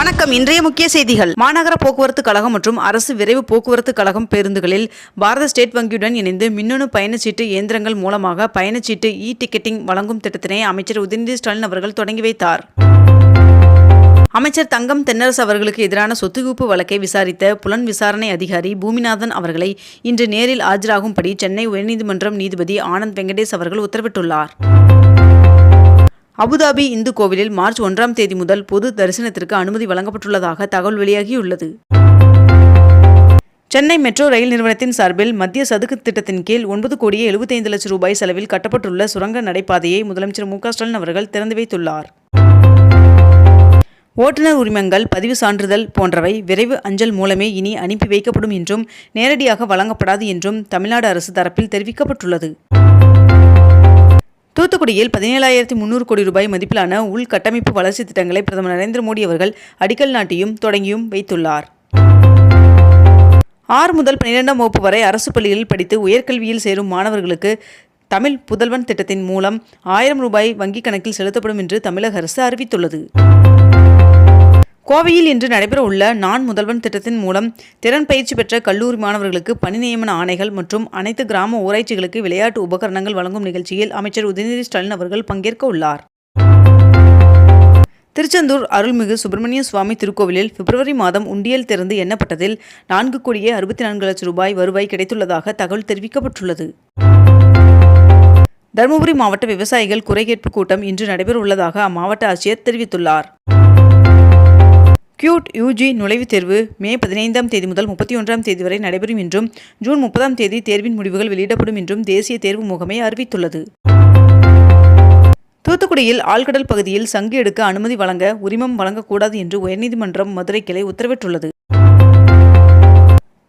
வணக்கம். இன்றைய முக்கிய செய்திகள். மாநகர போக்குவரத்து கழகம் மற்றும் அரசு விரைவு போக்குவரத்து கழகம் பேருந்துகளில் பாரத ஸ்டேட் வங்கியுடன் இணைந்து மின்னணு பயணச்சீட்டு இயந்திரங்கள் மூலமாக பயணச்சீட்டு இ டிக்கெட்டிங் வழங்கும் திட்டத்தினை அமைச்சர் உதயநிதி ஸ்டாலின் அவர்கள் தொடங்கி வைத்தார். அமைச்சர் தங்கம் தென்னரசு அவர்களுக்கு எதிரான சொத்துகுப்பு வழக்கை விசாரித்த புலன் விசாரணை அதிகாரி பூமிநாதன் அவர்களை இன்று நேரில் ஆஜராகும்படி சென்னை உயர்நீதிமன்றம் நீதிபதி ஆனந்த் வெங்கடேஷ் அவர்கள் உத்தரவிட்டுள்ளார். அபுதாபி இந்து கோவிலில் மார்ச் ஒன்றாம் தேதி முதல் பொது தரிசனத்திற்கு அனுமதி வழங்கப்பட்டுள்ளதாக தகவல் வெளியாகியுள்ளது. சென்னை மெட்ரோ ரயில் நிறுவனத்தின் சார்பில் மத்திய சதுக்கு திட்டத்தின் கீழ் ஒன்பது கோடியே எழுபத்தைந்து லட்சம் ரூபாய் செலவில் கட்டப்பட்டுள்ள சுரங்க நடைபாதையை முதலமைச்சர் மு ஸ்டாலின் அவர்கள் திறந்து வைத்துள்ளார். ஓட்டுநர் உரிமங்கள் பதிவு சான்றிதழ் போன்றவை விரைவு அஞ்சல் மூலமே இனி அனுப்பி வைக்கப்படும் என்றும் நேரடியாக வழங்கப்படாது என்றும் தமிழ்நாடு அரசு தரப்பில் தெரிவிக்கப்பட்டுள்ளது. தூத்துக்குடியில் பதினேழாயிரத்தி முன்னூறு கோடி ரூபாய் மதிப்பிலான உள்கட்டமைப்பு வளர்ச்சி திட்டங்களை பிரதமர் நரேந்திர மோடி அவர்கள் அடிக்கல் நாட்டியும் தொடங்கியும் வைத்துள்ளார். ஆறு முதல் பன்னிரெண்டாம் வகுப்பு வரை அரசு பள்ளியில் படித்து உயர்கல்வியில் சேரும் மாணவர்களுக்கு தமிழ் புதல்வன் திட்டத்தின் மூலம் ஆயிரம் ரூபாய் வங்கிக் கணக்கில் செலுத்தப்படும் என்று தமிழக அரசு அறிவித்துள்ளது. கோவையில் இன்று நடைபெறவுள்ள நான் முதல்வன் திட்டத்தின் மூலம் திறன் பயிற்சி பெற்ற கல்லூரி மாணவர்களுக்கு பணி நியமன ஆணைகள் மற்றும் அனைத்து கிராம ஊராட்சிகளுக்கு விளையாட்டு உபகரணங்கள் வழங்கும் நிகழ்ச்சியில் அமைச்சர் உதயநிதி ஸ்டாலின் அவர்கள் பங்கேற்க உள்ளார். திருச்செந்தூர் அருள்மிகு சுப்பிரமணிய சுவாமி திருக்கோவிலில் பிப்ரவரி மாதம் உண்டியல் திறந்து எண்ணப்பட்டதில் நான்கு கோடியே அறுபத்தி நான்கு லட்சம் ரூபாய் வருவாய் கிடைத்துள்ளதாக தகவல் தெரிவிக்கப்பட்டுள்ளது. தருமபுரி மாவட்ட விவசாயிகள் குறைகேட்பு கூட்டம் இன்று நடைபெறவுள்ளதாக அம்மாவட்ட ஆட்சியர் தெரிவித்துள்ளார். கியூட் யூஜி நுழைவுத் தேர்வு மே பதினைந்தாம் தேதி முதல் முப்பத்தி ஒன்றாம் தேதி வரை நடைபெறும் என்றும் ஜூன் முப்பதாம் தேதி தேர்வின் முடிவுகள் வெளியிடப்படும் என்றும் தேசிய தேர்வு முகமை அறிவித்துள்ளது. தூத்துக்குடியில் ஆழ்கடல் பகுதியில் சங்கு எடுக்க அனுமதி வழங்க உரிமம் வழங்கக்கூடாது என்று உயர்நீதிமன்றம் மதுரை கிளை உத்தரவிட்டுள்ளது.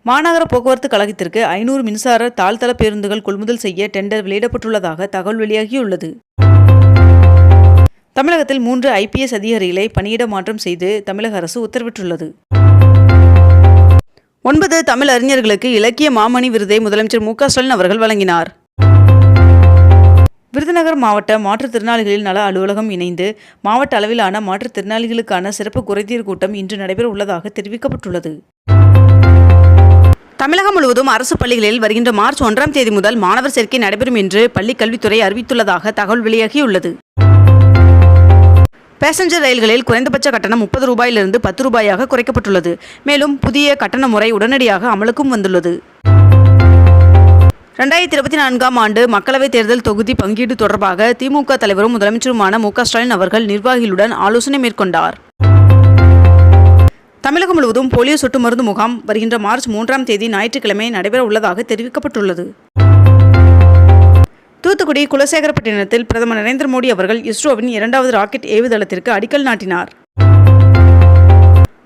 மாநகர போக்குவரத்து கழகத்திற்கு ஐநூறு மின்சார தாழ்தள பேருந்துகள் கொள்முதல் செய்ய டெண்டர் வெளியிடப்பட்டுள்ளதாக தகவல் வெளியாகியுள்ளது. தமிழகத்தில் மூன்று ஐபிஎஸ் அதிகாரிகளை பணியிட மாற்றம் செய்து தமிழக அரசு உத்தரவிட்டுள்ளது. ஒன்பது தமிழ் அறிஞர்களுக்கு இலக்கிய மாமணி விருதை முதலமைச்சர் மு க ஸ்டாலின் அவர்கள் வழங்கினார். விருதுநகர் மாவட்ட மாற்றுத்திறனாளிகளின் நல அலுவலகம் இணைந்து மாவட்ட அளவிலான மாற்றுத்திறனாளிகளுக்கான சிறப்பு குறைதீர் கூட்டம் இன்று நடைபெற உள்ளதாக தெரிவிக்கப்பட்டுள்ளது. தமிழகம் முழுவதும் அரசு பள்ளிகளில் வருகின்ற மார்ச் ஒன்றாம் தேதி முதல் மாணவர் சேர்க்கை நடைபெறும் என்று பள்ளிக் கல்வித்துறை அறிவித்துள்ளதாக தகவல் வெளியாகியுள்ளது. பேசஞ்சர் ரயில்களில் குறைந்தபட்ச கட்டணம் முப்பது ரூபாயிலிருந்து பத்து ரூபாயாக குறைக்கப்பட்டுள்ளது. மேலும் புதிய கட்டண முறை உடனடியாக அமலுக்கும் வந்துள்ளது. ரெண்டாயிரத்தி இருபத்தி நான்காம் ஆண்டு மக்களவைத் தேர்தல் தொகுதி பங்கீடு தொடர்பாக திமுக தலைவரும் முதலமைச்சருமான மு ஸ்டாலின் அவர்கள் நிர்வாகிகளுடன் ஆலோசனை மேற்கொண்டார். தமிழகம் முழுவதும் போலியோ சொட்டு மருந்து முகாம் வருகின்ற மார்ச் மூன்றாம் தேதி ஞாயிற்றுக்கிழமை நடைபெற உள்ளதாக தெரிவிக்கப்பட்டுள்ளது. தூத்துக்குடி குலசேகரப்பட்டினத்தில் பிரதமர் நரேந்திர மோடி அவர்கள் இஸ்ரோவின் இரண்டாவது ராக்கெட் ஏவுதளத்திற்கு அடிக்கல் நாட்டினார்.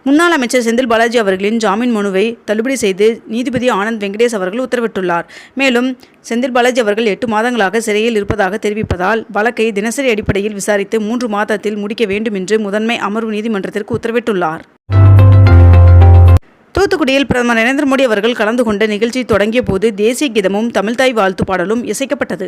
முன்னாள் அமைச்சர் செந்தில் பாலாஜி அவர்களின் ஜாமீன் மனுவை தள்ளுபடி செய்து நீதிபதி ஆனந்த் வெங்கடேஷ் அவர்கள் உத்தரவிட்டுள்ளார். மேலும் செந்தில் பாலாஜி அவர்கள் எட்டு மாதங்களாக சிறையில் இருப்பதாக தெரிவிப்பதால் வழக்கை தினசரி அடிப்படையில் விசாரித்து மூன்று மாதத்தில் முடிக்க வேண்டும் என்று முதன்மை அமர்வு நீதிமன்றத்திற்கு உத்தரவிட்டுள்ளார். தூத்துக்குடியில் பிரதமர் நரேந்திர மோடி அவர்கள் கலந்து கொண்ட நிகழ்ச்சி தொடங்கிய போது தேசிய கீதமும் தமிழ்தாய் வாழ்த்து பாடலும் இசைக்கப்பட்டது.